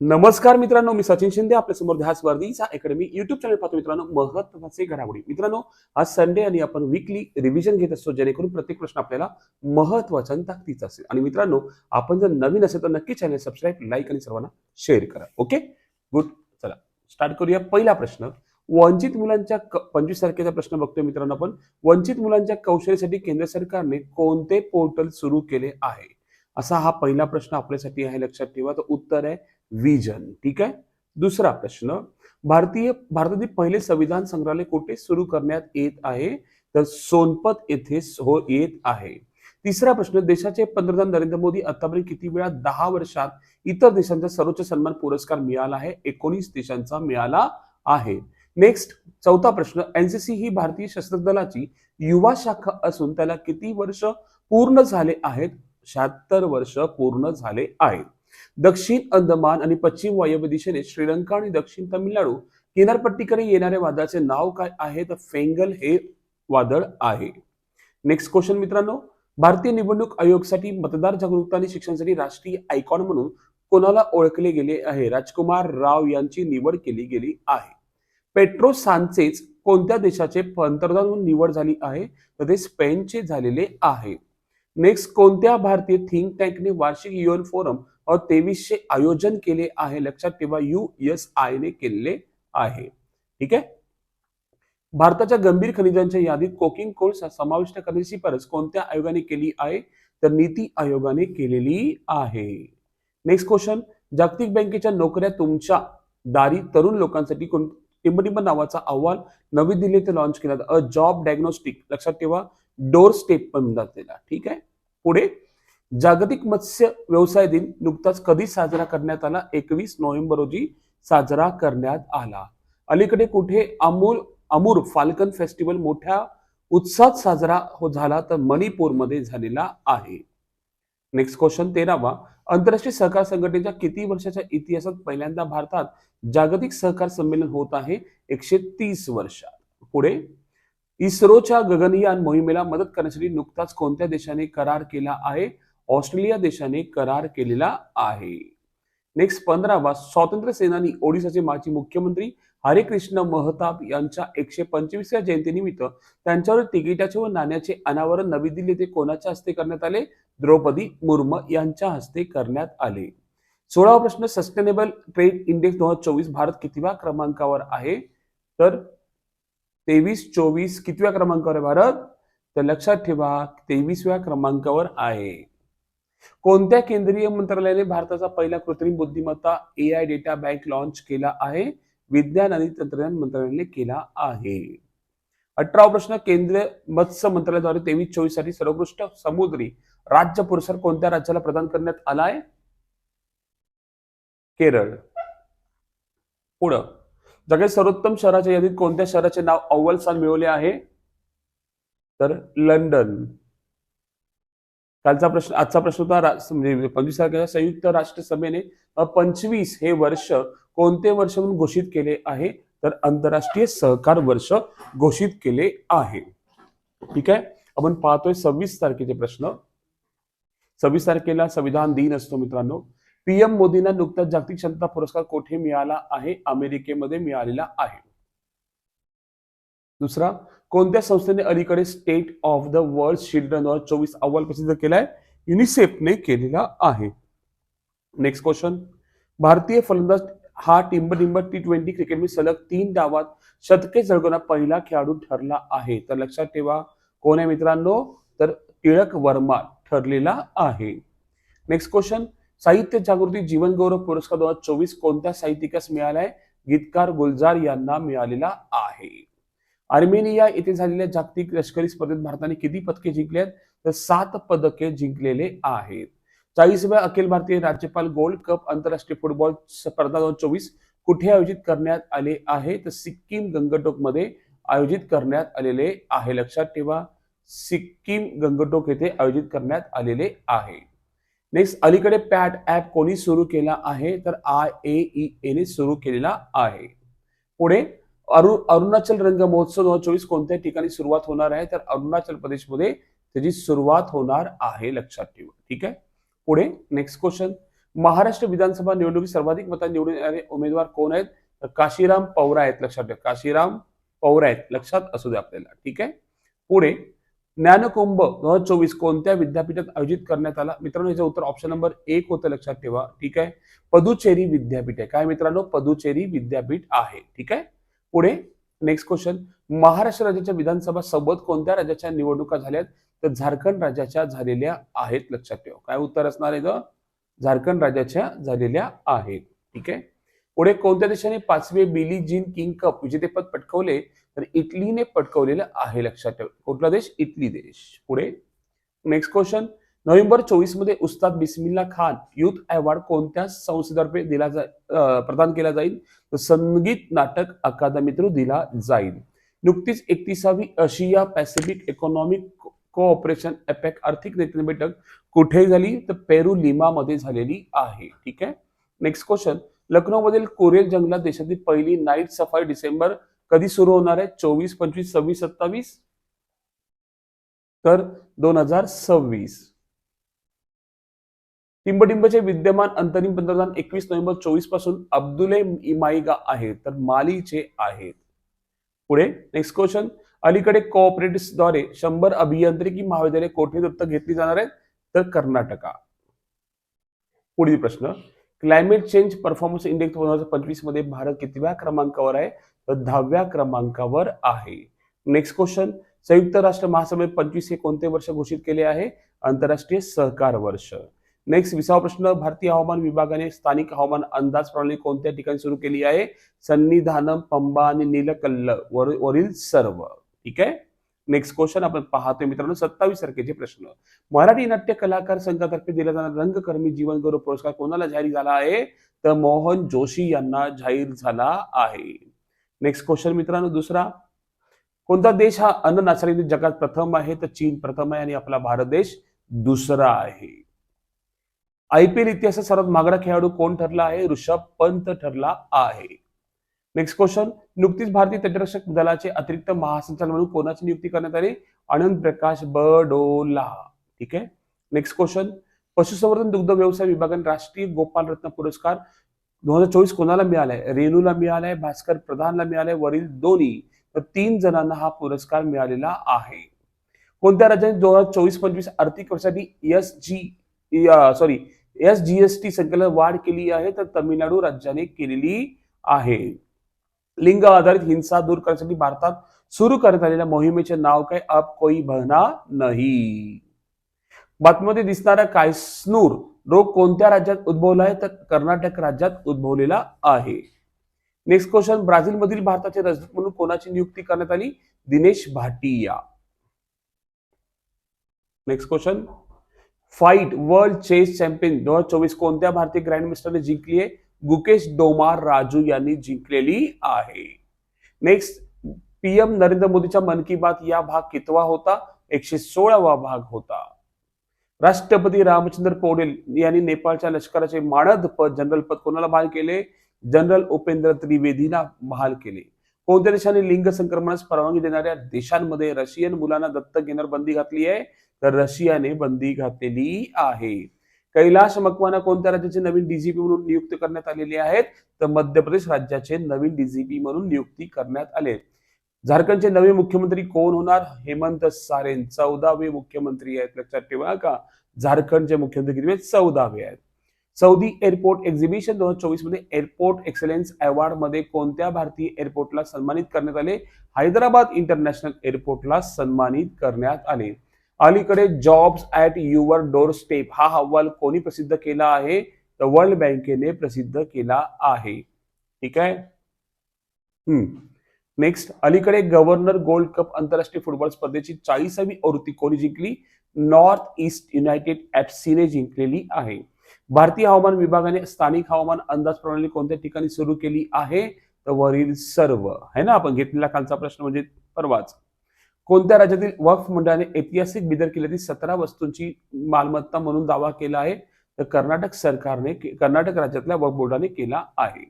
नमस्कार मित्रांनो मी सचिन शिंदे आपल्यासमोर ध्यास वर्दीचा अकॅडमी युट्यूब चॅनल पाहतो मित्रांनो महत्त्वाचे घडामोडी. मित्रांनो आज संडे आणि आपण विकली रिव्हिजन घेत असतो जेणेकरून प्रत्येक प्रश्न आपल्याला महत्त्वाचा आणि ताकदीचा असेल. आणि मित्रांनो आपण जर नवीन असेल तर नक्की चॅनल सबस्क्राईब लाईक आणि सर्वांना शेअर करा. ओके गुड चला. स्टार्ट करूया पहिला प्रश्न. वंचित मुलांच्या पंचवीस तारखेचा प्रश्न बघतोय मित्रांनो आपण. वंचित मुलांच्या कौशल्यासाठी केंद्र सरकारने कोणते पोर्टल सुरू केले आहे? असा हा पहिला प्रश्न आपल्यासाठी आहे लक्षात ठेवा. तर उत्तर आहे विजन ठीक आहे? दुसरा प्रश्न भारतीय भारतातील पहिले संविधान संग्रहालय कुठे सुरू करण्यात येत आहे? तर सोनपत येथे हो येत आहे. तिसरा प्रश्न देशाचे पंतप्रधान नरेंद्र मोदी आतापर्यंत किती वेळा दहा वर्षात इतर देशांचा सर्वोच्च सन्मान पुरस्कार मिळाला आहे? एकोणीस देशांचा मिळाला आहे. नेक्स्ट चौथा प्रश्न एनसीसी ही भारतीय शस्त्र दलाची युवा शाखा असून त्याला किती वर्ष पूर्ण झाले आहेत? शहात्तर वर्ष पूर्ण झाले आहेत. दक्षिण अंदमान आणि पश्चिम वायव्य दिशेने श्रीलंका आणि दक्षिण तामिळनाडू किनारपट्टीकडे येणाऱ्या वादळाचे नाव काय आहे? तर फेंगल हे वादळ आहे. नेक्स्ट क्वेश्चन मित्रांनो. भारतीय निवडणूक आयोगसाठी मतदार जागरूकता आणि शिक्षणासाठी राष्ट्रीय आयकॉन म्हणून कोणाला ओळखले गेले आहे? राजकुमार राव यांची निवड केली गेली आहे. पेट्रो सांचेच कोणत्या देशाचे पंतप्रधान म्हणून निवड झाली आहे? तर ते स्पेनचे झालेले आहे. नेक्स्ट कोणत्या भारतीय थिंक टँकने वार्षिक युएन फोरम तेवीसशे आयोजन केले आहे. लक्षात ठेवा यू एस आय ने केले आहे. ठीक आहे? भारताच्या गंभीर खनिजांच्या यादीत कोकिंग कोळसा समाविष्ट करण्याची शिफारस कोणत्या आयोगाने केली आहे? तर नीती आयोगाने केलेली आहे. नेक्स्ट क्वेश्चन जागतिक बँकेच्या नोकऱ्या तुमच्या दारी तरुण लोकांसाठी कोण टिंबटिंब नावाचा अहवाल नवी दिल्ली येथे लॉन्च केला. अ जॉब डायग्नोस्टिक लक्षात ठेवा डोर स्टेप पण म्हणतात त्याला ठीक आहे? पुढे जागतिक मत्स्य व्यवसाय दिन नुकताच कधी साजरा करण्यात आला? एकवीस नोव्हेंबर रोजी साजरा करण्यात आला. अलीकडे कुठे अमूल अमूर फाल्कन फेस्टिवल मोठ्या उत्साहात साजरा हो झाला तर मणिपूरमध्ये झालेला आहे. नेक्स्ट क्वेश्चन तेरावा. आंतरराष्ट्रीय सहकार संघटनेच्या किती वर्षाच्या इतिहासात पहिल्यांदा भारतात जागतिक सहकार संमेलन होत आहे? एकशे तीस वर्षात. पुढे. इस्रोच्या गगनयान मोहिमेला मदत करण्यासाठी नुकताच कोणत्या देशाने करार केला आहे? ऑस्ट्रेलिया देशाने करार केलेला आहे. नेक्स्ट पंधरावा स्वातंत्र्य सेनानी ओडिशाचे माजी मुख्यमंत्री हरेकृष्ण महताब यांच्या एकशे पंचवीसव्या जयंतीनिमित्त त्यांच्यावर तिकिटाचे व नाण्याचे अनावरण नवी दिल्ली येथे कोणाच्या हस्ते करण्यात आले? द्रौपदी मुर्मू यांच्या हस्ते करण्यात आले. सोळावा प्रश्न सस्टेनेबल ट्रेड इंडेक्स दोन हजार चोवीस भारत कितव्या क्रमांकावर आहे? तर तेवीस चोवीस कितव्या क्रमांकावर आहे भारत? तर लक्षात ठेवा तेवीसव्या क्रमांकावर आहे. कोणत्या केंद्रीय मंत्रालयाने भारताचा पहिला कृत्रिम बुद्धिमत्ता A I data bank launch केला आहे? विज्ञान आणि तंत्रज्ञान मंत्रालयाने केला आहे. अठरा प्रश्न केंद्रीय मत्स्य मंत्रालयाद्वारे तेवीस चोवीससाठी सर्वोत्कृष्ट समुद्री राज्य पुरस्कार कोणत्या राज्याला प्रदान करण्यात आलाय? केरळ. पुढं. जगात सर्वोत्तम शहराच्या यादीत कोणत्या शहराचे नाव अव्वल स्थान मिळवले आहे? तर लंडन. कालचा प्रश्न आजचा प्रश्न होता म्हणजे पंचवीस तारखेला संयुक्त राष्ट्र सभेने पंचवीस हे वर्ष कोणते वर्ष म्हणून घोषित केले आहे? तर आंतरराष्ट्रीय सहकार वर्ष घोषित केले आहे. ठीक आहे? आपण पाहतोय सव्वीस तारखेचे प्रश्न. सव्वीस तारखेला संविधान दिन असतो मित्रांनो. पीएम मोदींना नुकताच जागतिक क्षमता पुरस्कार कोठे मिळाला आहे? अमेरिकेमध्ये मिळालेला आहे. दुसरा कोणत्या संस्थेने अलीकडे state of the world children दोन हजार चोवीस अव्वल प्रसिद्ध केलाय? युनिसेफने केलेला आहे. नेक्स्ट क्वेश्चन भारतीय फलंदाज हा टिंबटिंब टी ट्वेंटी क्रिकेट सलग तीन डावात शतके झळकवणारा पहिला खेळाडू ठरला आहे. तर लक्षात ठेवा कोण आहे मित्रांनो? तर टिळक वर्मा ठरलेला आहे. नेक्स्ट क्वेश्चन साहित्य जागृती जीवन गौरव पुरस्कार दोन हजार चोवीस कोणत्या साहित्यिकास मिळालाय? गीतकार गुलजार यांना मिळालेला आहे. आर्मेनिया येथे झालेल्या जागतिक लष्करी स्पर्धेत भारताने किती पदके जिंकली आहेत तर सात पदके जिंकलेले आहेत. चाळीसव्या अखिल भारतीय राज्यपाल गोल्ड कप आंतरराष्ट्रीय फुटबॉल स्पर्धा दोन चोवीस कुठे आयोजित करण्यात आले आहे? तर सिक्कीम गंगटोकमध्ये आयोजित करण्यात आलेले आहे. लक्षात ठेवा सिक्कीम गंगटोक येथे आयोजित करण्यात आलेले आहे. नेक्स्ट अलीकडे पॅट ऍप कोणी सुरू केला आहे? तर आय ए ने सुरू केलेला आहे. पुढे अरु अरुणाचल रंग महोत्सव दोन हजार चोवीस कोणत्या ठिकाणी सुरुवात होणार आहे तर अरुणाचल प्रदेशमध्ये त्याची सुरुवात होणार आहे लक्षात ठेवा. ठीक आहे? पुढे नेक्स्ट क्वेश्चन महाराष्ट्र विधानसभा निवडणुकीत सर्वाधिक मतांनी निवडून येणारे उमेदवार कोण आहेत? तर काशीराम पौरा आहेत लक्षात ठेवा. काशीराम पौरा आहेत लक्षात असू दे आपल्याला. ठीक आहे? पुढे ज्ञानकुंभ दोन हजार चोवीस कोणत्या विद्यापीठात आयोजित करण्यात आला? मित्रांनो याचं उत्तर ऑप्शन नंबर एक होतं लक्षात ठेवा. ठीक आहे? पदुचेरी विद्यापीठ आहे. काय मित्रांनो? पदुचेरी विद्यापीठ आहे. ठीक आहे? पुढे नेक्स्ट क्वेश्चन महाराष्ट्र राज्याच्या विधानसभा सोबत कोणत्या राज्याच्या निवडणुका झाल्यात? तर झारखंड राज्याच्या झालेल्या आहेत लक्षात ठेवा. काय उत्तर असणार आहे झारखंड राज्याच्या झालेल्या आहेत. ठीक आहे? पुढे कोणत्या देशाने पाचवे बिली जिन किंग कप विजेतेपद पटकवले? तर इटलीने पटकवलेलं आहे लक्षात ठेवा. कुठला देश? इटली देश. पुढे नेक्स्ट क्वेश्चन नोव्हेंबर चोवीसमध्ये उस्ताद बिस्मिल्ला खान युथ अवॉर्ड कोणत्या संस्थेतर्फे दिला जा प्रदान केला जाईल? तर संगीत नाटक अकादमी थ्रू दिला जाईल. नुकतीच एकतीसावी आशिया पॅसिफिक इकॉनॉमिक कोऑपरेशन एपेक आर्थिक नेते बैठक कुठे झाली? तर पेरू लिमा मध्ये झालेली आहे. ठीक आहे? नेक्स्ट क्वेश्चन लखनौमधील कोरेल जंगलात देशातील पहिली नाईट सफारी डिसेंबर कधी सुरू होणार आहे? चोवीस पंचवीस सव्वीस सत्तावीस? तर दोन हजार सव्वीस. टिंबटिंबचे विद्यमान अंतरिम पंतप्रधान एकवीस नोव्हेंबर चोवीसपासून अब्दुले इमाईगा आहेत तर मालीचे आहेत. पुढे नेक्स्ट क्वेश्चन अलीकडे कोऑपरेटिव्हद्वारे शंभर अभियांत्रिकी महाविद्यालय कोठे दत्तक घेतली जाणार आहेत? तर कर्नाटका. पुढील प्रश्न. क्लायमेट चेंज परफॉर्मन्स इंडेक्स दोन हजार पंचवीसमध्ये भारत कितव्या क्रमांकावर आहे? तर दहाव्या क्रमांकावर आहे. नेक्स्ट क्वेश्चन संयुक्त राष्ट्र महासभेत पंचवीस हे कोणते वर्ष घोषित केले आहे? आंतरराष्ट्रीय सहकार वर्ष. नेक्स्ट विसावा प्रश्न भारतीय हवामान विभागाने स्थानिक हवामान अंदाज प्रणाली कोणत्या ठिकाणी सुरू केली आहे? सन्निधानम पंबा आणि नीलकल्ल वर- वरील सर्व. ठीक आहे? नेक्स्ट क्वेश्चन आपण पाहतोय मित्रांनो सत्तावीस तारखेचे प्रश्न. मराठी नाट्य कलाकार संघातर्फे दिला जाणारा रंगकर्मी जीवन गौरव पुरस्कार कोणाला जाहीर झाला आहे? तर मोहन जोशी यांना जाहीर झाला आहे. नेक्स्ट क्वेश्चन मित्रांनो दुसरा. कोणता देश हा अन्न नासाडी जगात प्रथम आहे? तर चीन प्रथम आहे आणि आपला भारत देश दुसरा आहे. आयपीएल इतिहासात सर्वात महागडा खेळाडू कोण ठरला आहे? ऋषभ पंत ठरला आहे. नेक्स्ट क्वेश्चन नुकतीच भारतीय तटरक्षक दलाचे अतिरिक्त महासंचालक म्हणून कोणाची नियुक्ती करण्यात आली? आनंद प्रकाश बडोला. ठीक आहे? नेक्स्ट क्वेश्चन पशुसंवर्धन दुग्ध व्यवसाय विभागाने राष्ट्रीय गोपाल रत्न पुरस्कार दोन हजार चोवीस कोणाला मिळालाय? रेणूला मिळालाय भास्कर प्रधानला मिळालाय वरील दोन्ही. तर तीन जणांना हा पुरस्कार मिळालेला आहे. कोणत्या राज्याने दोन हजार चोवीस पंचवीस आर्थिक वर्षासाठी S G sorry S GST संकलन वाढ केली आहे तर तमिळनाडू राज्याने केलेली आहे. लिंग आधारित हिंसा दूर करण्यासाठी भारतात सुरू करण्यात आलेल्या मोहिमेचे नाव काय? अप कोई बहना नाही. बातमीमध्ये दिसणारा कायस्नूर रोग कोणत्या राज्यात उद्भवला आहे? तर कर्नाटक राज्यात उद्भवलेला आहे. नेक्स्ट क्वेश्चन ब्राझीलमधील भारताचे राजदूत म्हणून कोणाची नियुक्ती करण्यात आली? Dinesh Bhatia. Next question FIDE world chess champion दोन हजार चोवीस कोणत्या भारतीय ग्रँडमास्टरने जिंकली आहे गुकेश डोमार राजू यांनी जिंकलेली आहे. नेक्स्ट पीएम नरेंद्र मोदीच्या मन की बात या भाग कितवा होता? एकशे सोळावा भाग होता. राष्ट्रपती रामचंद्र पौडेल यांनी नेपाळच्या लष्कराचे मानद पद जनरल पद कोणाला बहाल केले? जनरल उपेंद्र त्रिवेदीला बहाल केले. कोणत्या देशाने लिंग संक्रमणास परवानगी देणाऱ्या देशांमध्ये रशियन मुलांना दत्तक घेण्यावर बंदी घातली आहे तर रशियाने बंदी घातलेली आहे. कैलाश मकवाना कोणत्या राज्याचे नवीन डीजीपी म्हणून नियुक्त करण्यात आलेले आहेत? तर मध्य प्रदेश राज्याचे नवीन डीजीपी म्हणून नियुक्ती करण्यात आले. झारखंडचे नवे मुख्यमंत्री कोण होणार? हेमंत सारेन चौदावे मुख्यमंत्री आहेत. लक्षात ठेवा का? झारखंडचे मुख्यमंत्री किती आहेत? चौदावे आहेत. सौदी एअरपोर्ट एक्झिबिशन दोन हजार चोवीसमध्ये एअरपोर्ट एक्सलन्स अवॉर्डमध्ये कोणत्या भारतीय एअरपोर्टला सन्मानित करण्यात आले? हैदराबाद इंटरनॅशनल एअरपोर्टला सन्मानित करण्यात आले. अलीकडे jobs at your doorstep हा अहवाल कोणी प्रसिद्ध केला आहे? तर वर्ल्ड बँकेने प्रसिद्ध केला आहे. ठीक आहे? नेक्स्ट अलीकडे गव्हर्नर गोल्ड कप आंतरराष्ट्रीय फुटबॉल स्पर्धेची चाळीसावी आवृत्ती कोणी जिंकली? नॉर्थ ईस्ट युनायटेड एफसीने जिंकलेली आहे. भारतीय हवामान विभागाने स्थानिक हवामान अंदाज प्रणाली कोणत्या ठिकाणी सुरू केली आहे? तर वरील सर्व. है ना? आपण घेतलेला कालचा प्रश्न म्हणजे परवाच. कोणत्या राज्यातील वक्फ मंडळाने ऐतिहासिक बिदर किल्ल्यातील सतरा वस्तूंची मालमत्ता म्हणून दावा केला आहे? तर कर्नाटक सरकारने कर्नाटक राज्यातल्या वक्फ बोर्डाने केला आहे.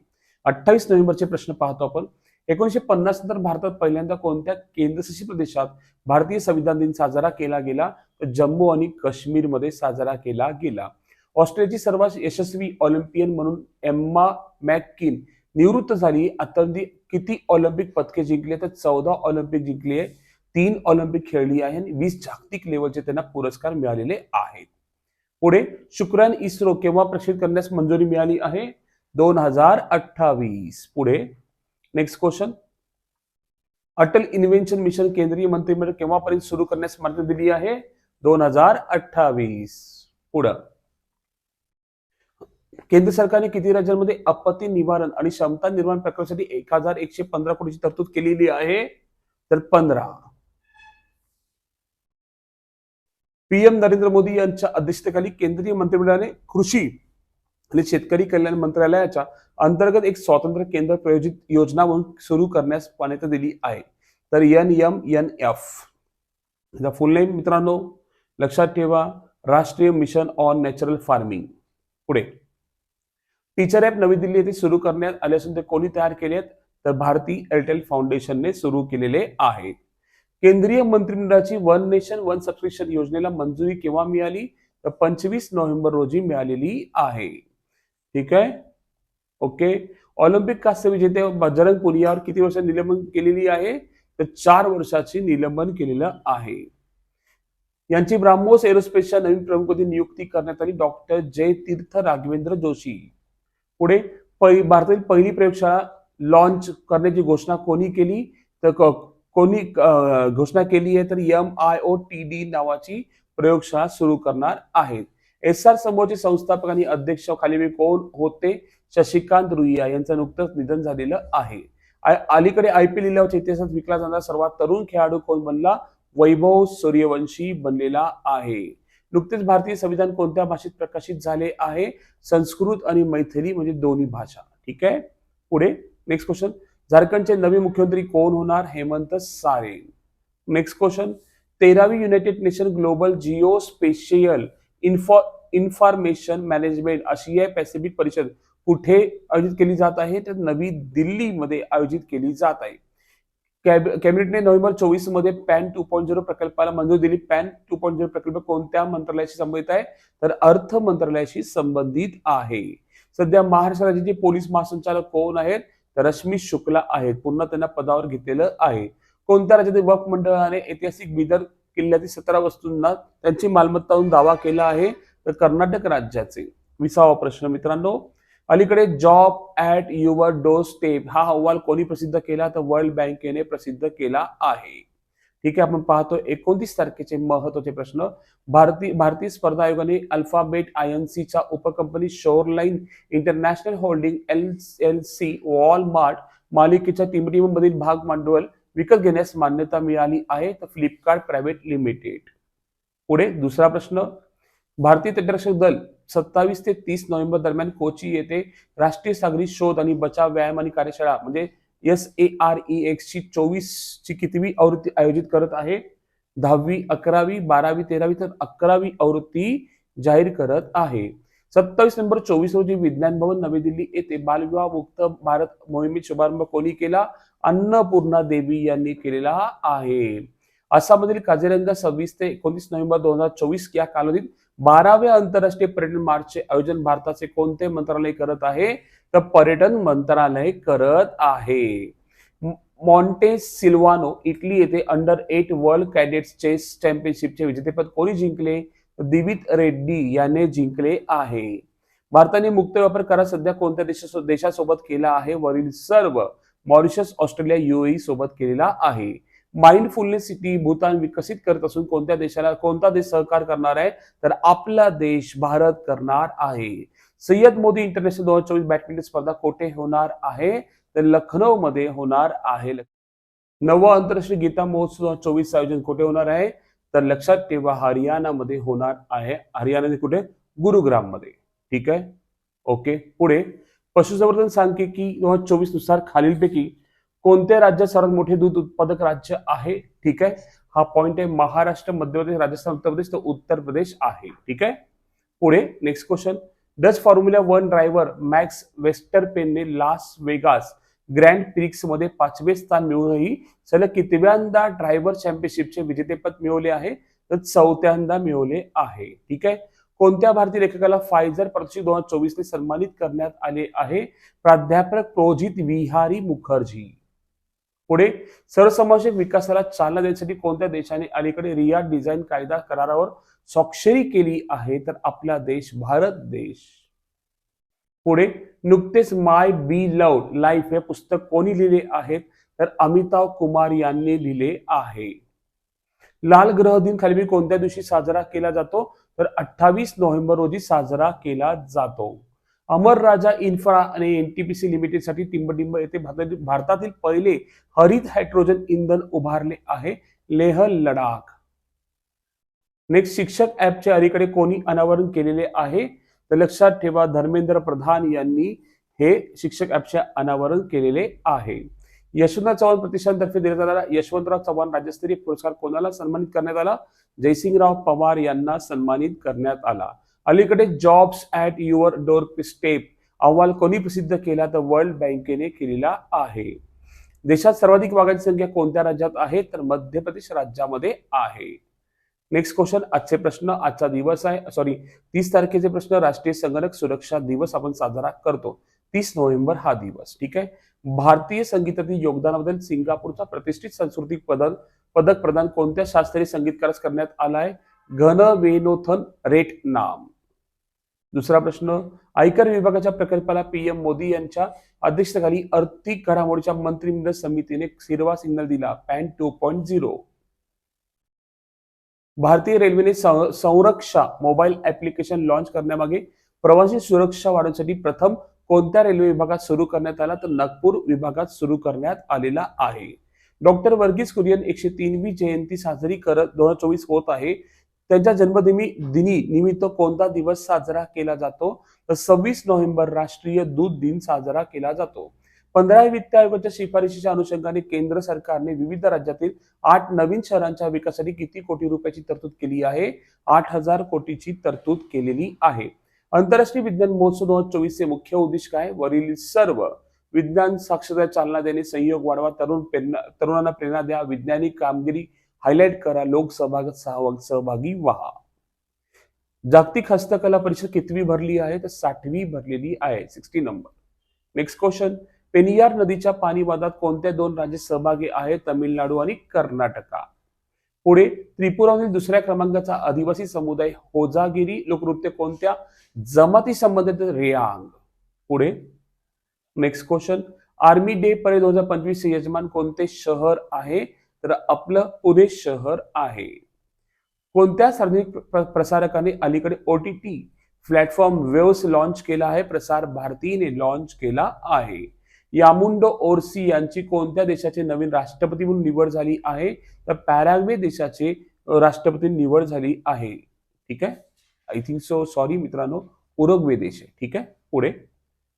अठ्ठावीस नोव्हेंबरचे प्रश्न पाहतो आपण. एकोणीशे पन्नास नंतर भारतात पहिल्यांदा कोणत्या केंद्रशासित प्रदेशात भारतीय संविधान दिन साजरा केला गेला? तर जम्मू आणि काश्मीरमध्ये साजरा केला गेला. ऑस्ट्रेलियाची सर्वात यशस्वी ऑलिम्पियन म्हणून एम्मा मॅककिन निवृत्त झाली. आता किती ऑलिम्पिक पदके जिंकली? तर चौदा ऑलिम्पिक जिंकली आहे. तीन ऑलिम्पिक खेळली आहे आणि वीस जागतिक लेवलचे त्यांना पुरस्कार मिळालेले आहेत. पुढे शुक्रान इस्रो केव्हा प्रक्षेपित करण्यास मंजुरी मिळाली आहे? दोन हजार अठ्ठावीस. पुढे next question Atal Innovation Mission केंद्रीय मंत्रिमंडळ केव्हापर्यंत सुरू करण्यास मान्यता दिली आहे? दोन हजार अठ्ठावीस. पुढं. केंद्र सरकारने किती राज्यांमध्ये आपत्ती निवारण आणि क्षमता निर्माण प्रकल्पासाठी एक हजार एकशे पंधरा कोटीची तरतूद केलेली आहे? तर पंधरा. पीएम नरेंद्र मोदी यांच्या अध्यक्षतेखाली केंद्रीय मंत्रिमंडळाने कृषी आणि शेतकरी कल्याण मंत्रालयाच्या अंतर्गत एक स्वतंत्र केंद्र प्रायोजित योजना म्हणून सुरू करण्यास मान्यता दिली आहे. तर N M N F. Full name मित्रांनो लक्षात ठेवा राष्ट्रीय मिशन ऑन नॅचरल फार्मिंग पुढे. टीचर ॲप नवी दिल्ली येथे सुरू करण्यात आले असून ते कोणी तयार केले आहेत? तर भारती एअरटेल फाउंडेशनने सुरू केलेले आहे. केंद्रीय मंत्रिमंडळाची वन नेशन वन सबस्क्रिप्शन योजनेला मंजुरी केव्हा मिळाली? तर पंचवीस नोव्हेंबर रोजी मिळालेली आहे. ठीक आहे? ओके. ऑलिम्पिक कास्य विजेते बजरंग पुनियावर किती वर्ष निलंबन केलेली आहे? तर चार वर्षाची निलंबन केलेलं आहे. यांची ब्राह्मोस एरोस्पेसच्या नवीन प्रमुखपदी नियुक्ती करण्यात आली डॉक्टर जय तीर्थ राघवेंद्र जोशी. पुढे भारतातील पहिली प्रयोगशाळा लॉन्च करण्याची घोषणा कोणी केली? तर कोणी घोषणा केली आहे तर M I O T D नावाची प्रयोगशाळा सुरू करणार आहेत. एस आर समूहाचे संस्थापक आणि अध्यक्ष खाली मी कोण होते? शशिकांत रुईया यांचं नुकतंच निधन झालेलं आहे. आय अलीकडे पी लिलावच्या इतिहासात विकला जाणारा सर्वात तरुण खेळाडू कोण बनला? वैभव सूर्यवंशी बनलेला आहे. नुकतेच भारतीय संविधान कोणत्या भाषेत प्रकाशित झाले आहे? संस्कृत आणि मैथिली म्हणजे दोन्ही भाषा. ठीक आहे? पुढे नेक्स्ट क्वेश्चन झारखंडचे नवे मुख्यमंत्री कोण होणार? हेमंत सारेन. नेक्स्ट क्वेश्चन तेरावी United Nation global geospatial info information management आशिया पॅसिफिक परिषद कुठे आयोजित केली जात आहे? तर नवी दिल्लीमध्ये आयोजित केली जात आहे. कॅबिनेटने नोव्हेंबर चोवीसमध्ये PAN two point zero oh प्रकल्पाला मंजुरी दिली. पॅन टू पॉईंट झिरो प्रकल्प कोणत्या मंत्रालयाशी संबंधित आहे? तर अर्थ मंत्रालयाशी संबंधित आहे. सध्या महाराष्ट्र राज्याचे पोलीस महासंचालक कोण आहेत? रश्मी शुक्ला आहेत. पुन्हा त्यांना पदावर घेतलेलं आहे. कोणत्या राज्यातील वक्फ मंडळाने ऐतिहासिक बिदर किल्ल्यातील सतरा वस्तूंना त्यांची मालमत्ता दावा केला आहे? तर कर्नाटक राज्याचे. विसावा प्रश्न मित्रांनो. अलीकडे job at your doorstep हा अहवाल कोणी प्रसिद्ध केला? तर वर्ल्ड बँकेने प्रसिद्ध केला आहे. ठीक आहे आपण पाहतो एकोणतीस तारखेचे महत्त्वाचे प्रश्न. भारतीय भारतीय स्पर्धा आयोगाने अल्फाबेट आयएनसीच्या उपकंपनी Shoreline International Holding L L C Walmart मालिकेच्या टीममधील भाग भांडवल विकत घेण्यास मान्यता मिळाली आहे तर फ्लिपकार्ट प्रायव्हेट लिमिटेड. पुढे दुसरा प्रश्न. भारतीय तटरक्षक दल सत्तावीस ते तीस नोव्हेंबर दरम्यान कोची येथे राष्ट्रीय सागरी शोध आणि बचाव व्यायाम आणि कार्यशाळा म्हणजे S A R E X ची चोवीस ची कितवी आवृत्ती आयोजित करत आहे. दहावी अकरावी बारावी तेरावी तर अकरावी आवृत्ती जाहीर करत आहे. सत्तावीस नंबर चोवीस रोजी विज्ञान भवन नवी दिल्ली येथे बालविवाह मुक्त भारत मोहिमेत शुभारंभ कोणी केला? अन्नपूर्णा देवी यांनी केलेला आहे. आसाममधील काझीरंगा सव्वीस ते एकोणतीस नोव्हेंबर दोन हजार चोवीस या कालावधीत बाराव्या आंतरराष्ट्रीय पर्यटन मार्चचे आयोजन भारताचे कोणते मंत्रालय करत आहे? तर पर्यटन मंत्रालय करत आहे. मॉन्टे सिल्वानो इटली येथे under eight world cadets chess चॅम्पियनशिपचे विजेतेपद कोणी जिंकले? दिवित रेड्डी याने जिंकले आहे. भारताने मुक्त व्यापार करार सध्या कोणत्या देशा देशासोबत केला आहे? वरील सर्व मॉरिशस ऑस्ट्रेलिया युएई सोबत केलेला आहे. माइंडफुलनेस सिटी भूतान विकसित करत असून कोणत्या देशाला कोणता देश सहकार करणार आहे? तर आपला देश भारत करणार आहे. सय्यद मोदी इंटरनॅशनल दोन हजार चोवीस बॅडमिंटन स्पर्धा कोठे होणार आहे? तर लखनौ मध्ये होणार आहे. नववा आंतरराष्ट्रीय गीता महोत्सव दोन हजार चोवीस आयोजन कुठे होणार आहे? तर लक्षात ठेवा हरियाणामध्ये होणार आहे. हरियाणामध्ये कुठे? गुरुग्राममध्ये ठीक आहे? ओके. पुढे पशुसंवर्धन सांख्यिकी दोन हजार चोवीसनुसार खालीलपैकी कोणत्या राज्यात सर्वात मोठे दूध उत्पादक राज्य आहे? ठीक आहे. हा पॉइंट आहे महाराष्ट्र मध्य प्रदेश राजस्थान उत्तर प्रदेश तर उत्तर प्रदेश आहे. ठीक आहे? पुढे next question Dutch Formula One driver Max Wester पेनने लास वेगास ग्रँड प्रिक्समध्ये पाचवे स्थान मिळूनही सलग कितव्यांदा ड्रायव्हर चॅम्पियनशिपचे विजेतेपद मिळवले आहे? तर चौथ्यांदा मिळवले आहे. ठीक आहे? कोणत्या भारतीय लेखकाला फायझर प्रदर्शित दोन हजार चोवीस ने सन्मानित करण्यात आले आहे? प्राध्यापक प्रोजित विहारी मुखर्जी. पुढे सर्वसमावेशक विकासाला चालना देण्यासाठी कोणत्या देशाने अलीकडे रिया डिझाईन कायदा करारावर स्वाक्षरी केली आहे? तर आपला देश भारत देश. पुढे नुकतेच माय बी लव्ड लाईफ हे पुस्तक कोणी लिहिले आहेत तर अमिताभ कुमार यांनी लिहिले आहे. लाल ग्रह दिन खाली कोणत्या दिवशी साजरा केला जातो? तर अठ्ठावीस नोव्हेंबर रोजी साजरा केला जातो. अमर राजा इन्फ्रा आणि एनटीपीसी लिमिटेडसाठी टिंबटिंब येथे भारतातील भारतातील पहिले हरित हायड्रोजन इंधन उभारले आहे. लेह लडाख. नेक्स्ट शिक्षक ऍपच्या अलीकडे कोणी अनावरण केलेले आहे? तर लक्षात ठेवा धर्मेंद्र प्रधान यांनी हे शिक्षक ऍपचे अनावरण केलेले आहे. यशवंतराव चव्हाण प्रतिष्ठानतर्फे देण्यात आलेला यशवंतराव चव्हाण राज्यस्तरीय पुरस्कार कोणाला सन्मानित करण्यात आला? जयसिंगराव पवार यांना सन्मानित करण्यात आला. अलीकडे jobs at your doorstep अहवाल कोणी प्रसिद्ध केला तर वर्ल्ड बँकेने केलेला आहे. देशात सर्वाधिक वाघांची संख्या कोणत्या राज्यात आहे? तर मध्य प्रदेश राज्यामध्ये आहे. नेक्स्ट क्वेश्चन आजचे प्रश्न आजचा दिवस आहे. सॉरी तीस तारखेचे प्रश्न राष्ट्रीय संगणक सुरक्षा दिवस आपण साजरा करतो. तीस नोव्हेंबर हा दिवस ठीक आहे? भारतीय संगीतातील योगदानाबद्दल सिंगापूरचा प्रतिष्ठित सांस्कृतिक पदक पदक प्रदान कोणत्या शास्त्रीय संगीतकारास करण्यात आलाय? घन वेनोथन रेट नाम. दुसरा प्रश्न आयकर विभागाच्या प्रकल्पाला पीएम मोदी यांच्या अध्यक्षतेखाली आर्थिक घडामोडीच्या मंत्रिमंडळ समितीने हिरवा सिग्नल दिला पॅन टू पॉईंट झिरो. भारतीय रेल्वेने संरक्षा मोबाईल ऍप्लिकेशन लॉन्च करण्यामागे प्रवासी सुरक्षा वाढवण्यासाठी प्रथम कोणत्या रेल्वे विभागात सुरू करण्यात आला तर नागपूर विभागात सुरू करण्यात आलेला आहे. डॉक्टर वर्गीस कुरियन एकशे तीनवी जयंती साजरी करत दोन हजार चोवीस होत आहे. त्यांच्या जन्मदिनी दिनी निमित्त कोणता दिवस साजरा केला जातो? तर सव्वीस नोव्हेंबर राष्ट्रीय दूध दिन साजरा केला जातो. पंधराव्या वित्त आयोगाच्या शिफारशीच्या अनुषंगाने केंद्र सरकारने विविध राज्यातील आठ नवीन शहरांच्या विकासासाठी किती कोटी रुपयाची तरतूद केली आहे? आठ हजार कोटीची तरतूद केलेली आहे. आंतरराष्ट्रीय विज्ञान महोत्सव दोन हजार चोवीस चे मुख्य उद्देश काय? वरील सर्व विज्ञान साक्षरता चालना देणे सहयोग वाढवा तरुण प्रेरणा तरुणांना प्रेरणा द्या वैज्ञानिक कामगिरी हायलाईट करा लोकसहभागात सहभाग सहभागी व्हा. जागतिक हस्तकला परिषद कितवी भरली आहे? तर साठवी भरलेली आहे. Sixty number next question Pennaiyar नदीच्या पाणी वादात कोणत्या दोन राज्य सहभागी आहेत? तमिळनाडू आणि कर्नाटका. पुढे त्रिपुरामधील दुसऱ्या क्रमांकाचा आदिवासी समुदाय होजागिरी लोकनृत्य कोणत्या? जमाती संबंधित रेयांग पुढे next question army day parade दोन हजार पंचवीस यजमान कोणते शहर आहे? तर आपलं पुणे शहर आहे. कोणत्या सार्वजनिक प्रसारकाने अलीकडे O T T platform Waves launch केला आहे? प्रसार भारतीने लॉन्च केला आहे. यामुंडो ओरसी यांची कोणत्या देशाचे नवीन राष्ट्रपती म्हणून निवड झाली आहे? तर पॅराग्वे देशाचे राष्ट्रपती निवड झाली आहे. ठीक आहे? आय थिंक सो सॉरी मित्रांनो. उरुग्वे देश आहे. ठीक आहे? पुढे.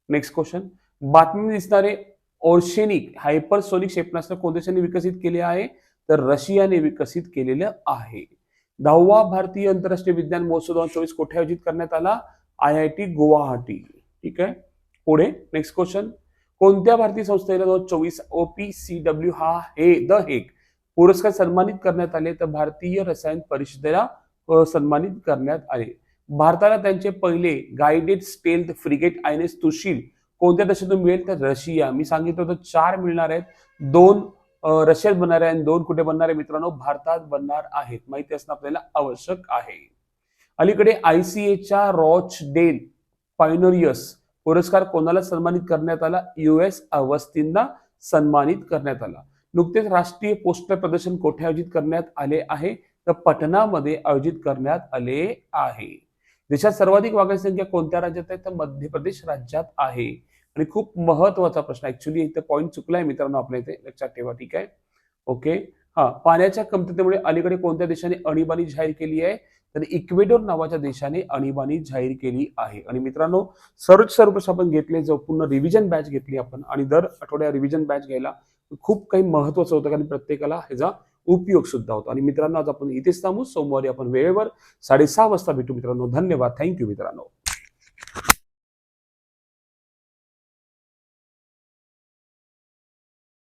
नेक्स्ट क्वेश्चन बातमी दिसणारे ओर्शेनिक हायपरसोनिक क्षेपणास्त्र कोणत्या देशाने विकसित केले आहे? तर रशियाने विकसित केलेलं आहे. दहावा भारतीय आंतरराष्ट्रीय विज्ञान महोत्सव दोन चोवीस कोठे आयोजित करण्यात आला? I I T Guwahati. ठीक आहे? पुढे नेक्स्ट क्वेश्चन कोणत्या भारतीय संस्थेला दोन चोवीस ओ पी सी डब्ल्यू हा हे द हेक पुरस्कार सन्मानित करण्यात आले? तर भारतीय रसायन परिषदेला सन्मानित करण्यात आले. भारताला त्यांचे पहिले guided stealth frigate I N S Tushil कोणत्या देशातून मिळेल? तर रशिया. मी सांगितलं होतं चार मिळणार आहेत. दोन रशियात बनणार आहे आणि दोन कुठे बनणार आहे मित्रांनो? भारतात बनणार आहेत. माहिती असणं आपल्याला आवश्यक आहे. अलीकडे आयसीएच्या रॉच डेल पायनोरियस पुरस्कार कोणाला सन्मानित करण्यात आला? युएस अवस्थींना सन्मानित करण्यात आला. नुकतेच राष्ट्रीय पोस्टर प्रदर्शन कोठे आयोजित करण्यात आले आहे? तर पटनामध्ये आयोजित करण्यात आले आहे. देशात सर्वाधिक वाघांची संख्या कोणत्या राज्यात आहे? तर मध्य प्रदेश राज्यात आहे. आणि खूप महत्त्वाचा प्रश्न ऍक्च्युली इथे पॉईंट चुकलाय मित्रांनो आपल्या इथे. लक्षात ठेवा ठीक आहे? ओके हा पाण्याच्या कमतरतेमुळे अलीकडे कोणत्या देशाने अणीबाणी जाहीर केली आहे? तर इक्वेडोर नावाच्या देशाने अणीबाणी जाहीर केली आहे. आणि मित्रांनो सर्व सर्व आपण घेतले जो पूर्ण रिव्हिजन बॅच घेतली आपण आणि दर आठवड्या रिव्हिजन बॅच घ्यायला खूप काही महत्वाचं होतं कारण प्रत्येकाला ह्याचा उपयोग सुद्धा होतो. आणि मित्रांनो आज आपण इथेच थांबू. सोमवारी आपण वेळेवर साडेसहा वाजता भेटू मित्रांनो. धन्यवाद. थँक्यू मित्रांनो.